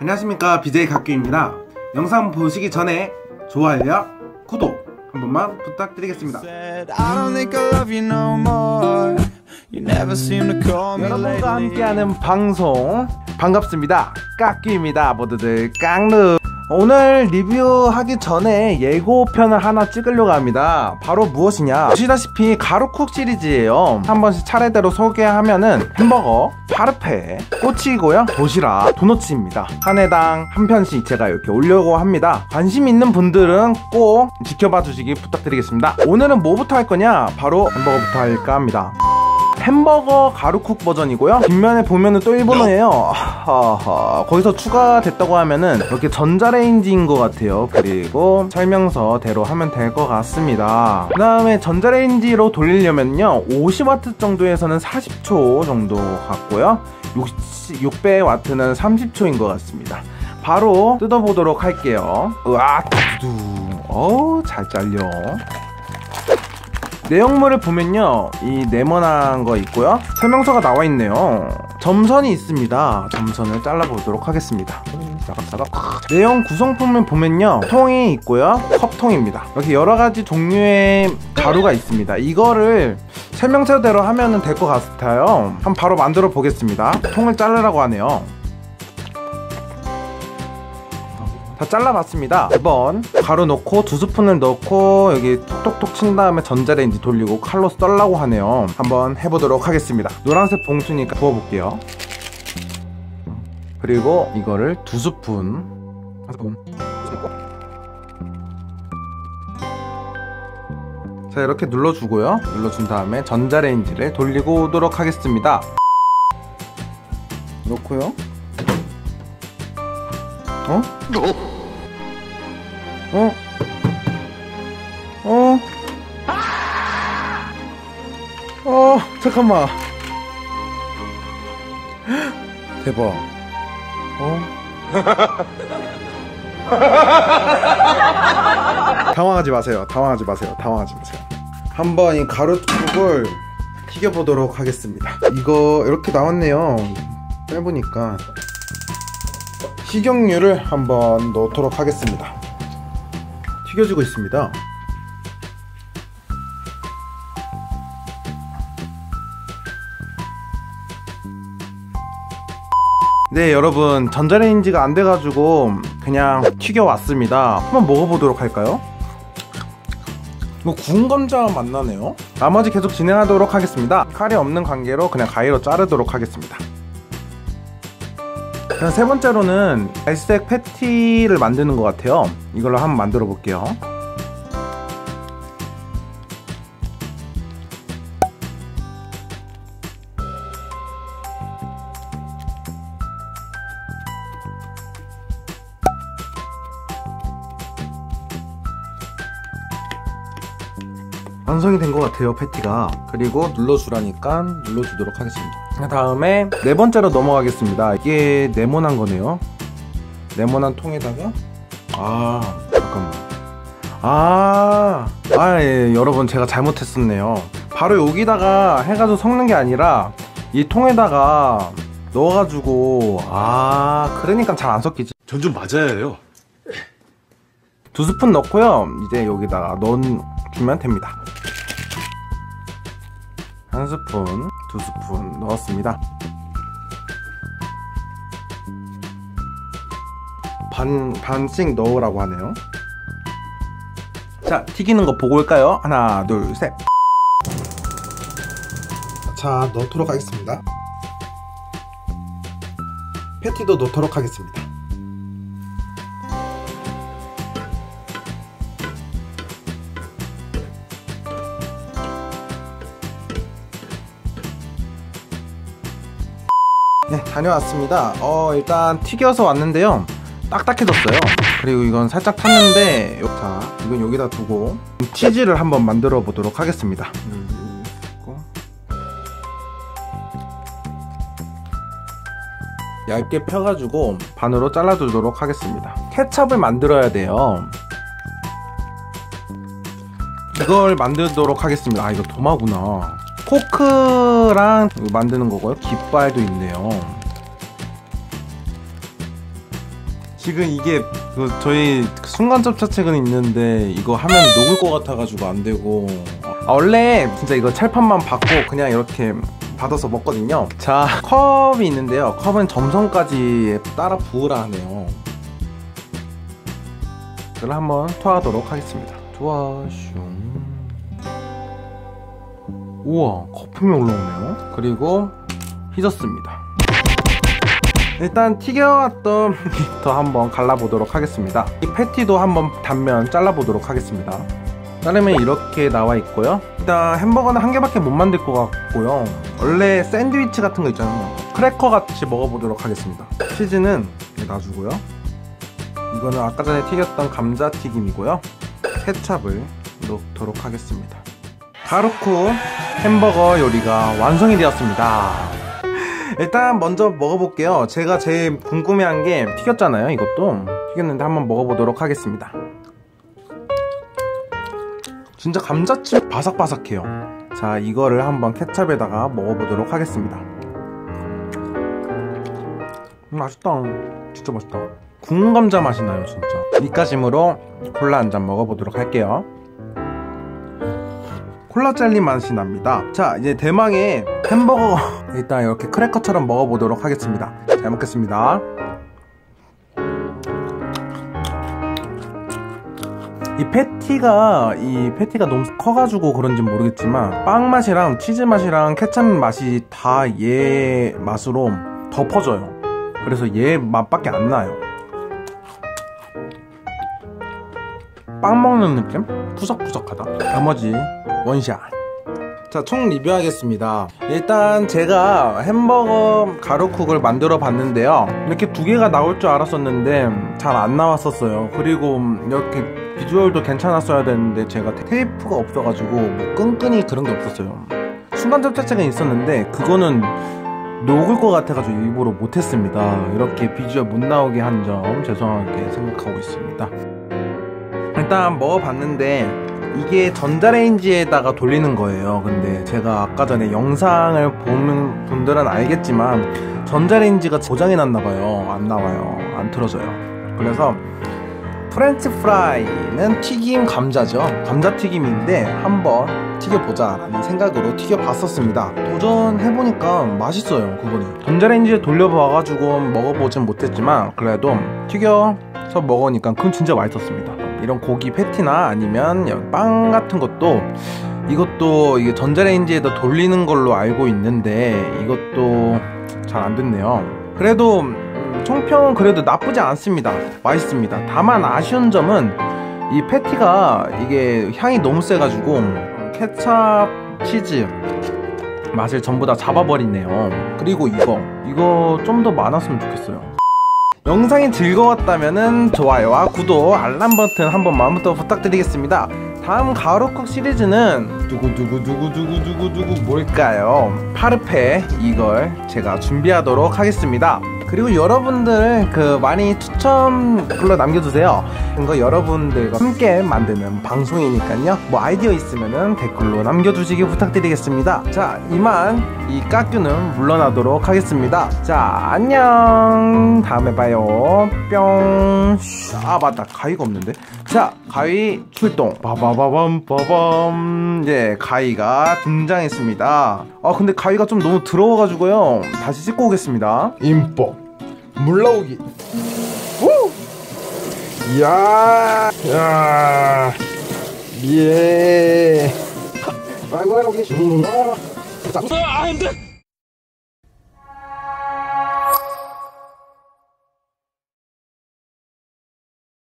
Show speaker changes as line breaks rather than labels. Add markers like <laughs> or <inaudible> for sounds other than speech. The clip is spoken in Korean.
안녕하십니까. BJ 각규입니다. 영상 보시기 전에 좋아요 구독 한 번만 부탁드리겠습니다. 여러분과. 함께하는 방송 반갑습니다. 깍규입니다. 모두들 깡루 오늘 리뷰하기 전에 예고편을 하나 찍으려고 합니다. 바로 무엇이냐? 보시다시피 가루쿡 시리즈예요. 한 번씩 차례대로 소개하면은 햄버거 파르페 꼬치이고요. 도시락 도너츠입니다. 한 해당 한 편씩 제가 이렇게 올려고 합니다. 관심 있는 분들은 꼭 지켜봐 주시기 부탁드리겠습니다. 오늘은 뭐부터 할 거냐? 바로 햄버거부터 할까 합니다 햄버거 가루쿡 버전이고요. 뒷면에 보면은 또 일본어예요. 하하. 거기서 추가됐다고 하면은 이렇게 전자레인지인 것 같아요. 그리고 설명서대로 하면 될 것 같습니다. 그 다음에 전자레인지로 돌리려면요. 50W 정도에서는 40초 정도 같고요. 600W는 30초인 것 같습니다. 바로 뜯어보도록 할게요. 으아, 두두. 어우, 잘 잘려. 내용물을 보면요 이 네모난 거 있고요. 설명서가 나와 있네요. 점선이 있습니다. 점선을 잘라보도록 하겠습니다. 사각사각. 내용 구성품을 보면요 통이 있고요 컵통입니다. 이렇게 여러가지 종류의 가루가 있습니다. 이거를 설명서대로 하면 될것 같아요. 한번 바로 만들어 보겠습니다. 통을 자르라고 하네요 다 잘라봤습니다. 2번. 가루 넣고 두 스푼을 넣고 여기 톡톡톡 친 다음에 전자레인지 돌리고 칼로 썰라고 하네요. 한번 해보도록 하겠습니다. 노란색 봉투니까 부어볼게요. 그리고 이거를 두 스푼. 한 스푼. 자 이렇게 눌러주고요. 눌러준 다음에 전자레인지를 돌리고 오도록 하겠습니다. 놓고요 어? 어? 어? 어, 잠깐만. 대박. 어? <laughs> 당황하지 마세요. 당황하지 마세요. 당황하지 마세요. 한번 이 가루국을 튀겨보도록 하겠습니다. 이거 이렇게 나왔네요. 빼보니까. 식용유를 한번 넣도록 하겠습니다. 튀겨지고 있습니다. 네 여러분 전자레인지가 안 돼가지고 그냥 튀겨왔습니다 한번 먹어보도록 할까요? 이거 구운 감자 맛나네요 나머지 계속 진행하도록 하겠습니다 칼이 없는 관계로 그냥 가위로 자르도록 하겠습니다 세 번째로는 갈색 패티를 만드는 것 같아요. 이걸로 한번 만들어 볼게요 완성이 된 것 같아요 패티가. 그리고 눌러주라니까 눌러주도록 하겠습니다. 그 다음에 네 번째로 넘어가겠습니다. 이게 네모난 거네요. 네모난 통에다가? 아 잠깐만. 아, 아 예, 여러분 제가 잘못했었네요. 바로 여기다가 해가지고 섞는 게 아니라 이 통에다가 넣어가지고 아 그러니까 잘 안 섞이지.
전 좀 맞아야 해요.
두 스푼 넣고요. 이제 여기다가 넣어주면 됩니다 한 스푼 두 스푼 넣었습니다. 반, 반씩 넣으라고 하네요. 자 튀기는 거 보고 올까요? 하나 둘 셋 자 넣도록 하겠습니다. 패티도 넣도록 하겠습니다 네 다녀왔습니다. 어 일단 튀겨서 왔는데요. 딱딱해졌어요. 그리고 이건 살짝 탔는데 요- 자 이건 여기다 두고 치즈를 한번 만들어 보도록 하겠습니다. 음, 얇게 펴가지고 반으로 잘라주도록 하겠습니다. 케찹을 만들어야 돼요. 이걸 만들도록 하겠습니다. 아 이거 도마구나 포크랑 만드는 거고요. 깃발도 있네요. 지금 이게 그 저희 순간 접착책은 있는데 이거 하면 녹을 것 같아가지고 안 되고. 아, 원래 진짜 이거 찰판만 받고 그냥 이렇게 받아서 먹거든요. 자 컵이 있는데요. 컵은 점선까지 따라 부으라 하네요. 그걸 한번 토하도록 하겠습니다. 좋아 슝 우와 거품이 올라오네요. 그리고 휘졌습니다. 일단 튀겨왔던 <laughs> 부터 한번 갈라보도록 하겠습니다. 이 패티도 한번 단면 잘라보도록 하겠습니다. 자르면 이렇게 나와 있고요. 일단 햄버거는 한 개밖에 못 만들 것 같고요. 원래 샌드위치 같은 거 있잖아요. 크래커 같이 먹어보도록 하겠습니다. 치즈는 놔주고요. 이거는 아까 전에 튀겼던 감자튀김이고요. 케찹을 넣도록 하겠습니다 가루쿠 햄버거 요리가 완성이 되었습니다. 일단 먼저 먹어볼게요. 제가 제일 궁금해한 게 튀겼잖아요 이것도. 튀겼는데 한번 먹어보도록 하겠습니다. 진짜 감자칩 바삭바삭해요. 자 이거를 한번 케찹에다가 먹어보도록 하겠습니다. 음, 맛있다. 진짜 맛있다. 구운 감자 맛이 나요 진짜. 이까짐으로 콜라 한 잔 먹어보도록 할게요 콜라 젤리 맛이 납니다. 자 이제 대망의 햄버거. <laughs> 일단 이렇게 크래커처럼 먹어보도록 하겠습니다. 잘 먹겠습니다. 이 패티가 이 패티가 너무 커가지고 그런지 모르겠지만 빵 맛이랑 치즈 맛이랑 케찹 맛이 다 얘 맛으로 덮어져요. 그래서 얘 맛밖에 안 나요 빵 먹는 느낌? 푸석푸석하다. 나머지 원샷. 자 총 리뷰하겠습니다. 일단 제가 햄버거 가루쿡을 만들어 봤는데요. 이렇게 두 개가 나올 줄 알았었는데 잘 안 나왔었어요. 그리고 이렇게 비주얼도 괜찮았어야 되는데 제가 테이프가 없어가지고 뭐 끈끈이 그런 게 없었어요. 순간 접착제가 있었는데 그거는 녹을 것 같아가지고 일부러 못했습니다. 이렇게 비주얼 못 나오게 한 점 죄송하게 생각하고 있습니다 일단 먹어봤는데 이게 전자레인지에다가 돌리는 거예요. 근데 제가 아까 전에 영상을 보는 분들은 알겠지만 전자레인지가 고장이 났나봐요. 안 나와요. 안 틀어져요. 그래서 프렌치 프라이는 튀김 감자죠. 감자튀김인데 한번 튀겨보자 라는 생각으로 튀겨봤었습니다. 도전해보니까 맛있어요 그거는 전자레인지에 돌려봐가지고 먹어보진 못했지만 그래도 튀겨서 먹으니까 그건 진짜 맛있었습니다 이런 고기 패티나 아니면 빵 같은 것도 이것도 이게 전자레인지에다 돌리는 걸로 알고 있는데 이것도 잘 안 됐네요. 그래도 총평은 그래도 나쁘지 않습니다. 맛있습니다. 다만 아쉬운 점은 이 패티가 이게 향이 너무 세가지고 케찹 치즈 맛을 전부 다 잡아버리네요. 그리고 이거 이거 좀 더 많았으면 좋겠어요 영상이 즐거웠다면 좋아요와 구독, 알람 버튼 한 번만 더 부탁드리겠습니다. 다음 가루쿡 시리즈는 두구두구두구두구두구두구 뭘까요? 파르페 이걸 제가 준비하도록 하겠습니다. 그리고 여러분들 그 많이 추천 글로 남겨주세요. 이거 여러분들과 함께 만드는 방송이니까요. 뭐 아이디어 있으면 댓글로 남겨주시기 부탁드리겠습니다. 자 이만 이 까규는 물러나도록 하겠습니다. 자 안녕 다음에 봐요 뿅. 아 맞다 가위가 없는데. 자 가위 출동. 바바바밤 빠밤. 예 가위가 등장했습니다. 아 근데 가위가 좀 너무 더러워가지고요. 다시 씻고 오겠습니다.
임법 물 나오기 우! 이야 야 예. 아이고 아이고 계시는구나 자,
아, 안 돼!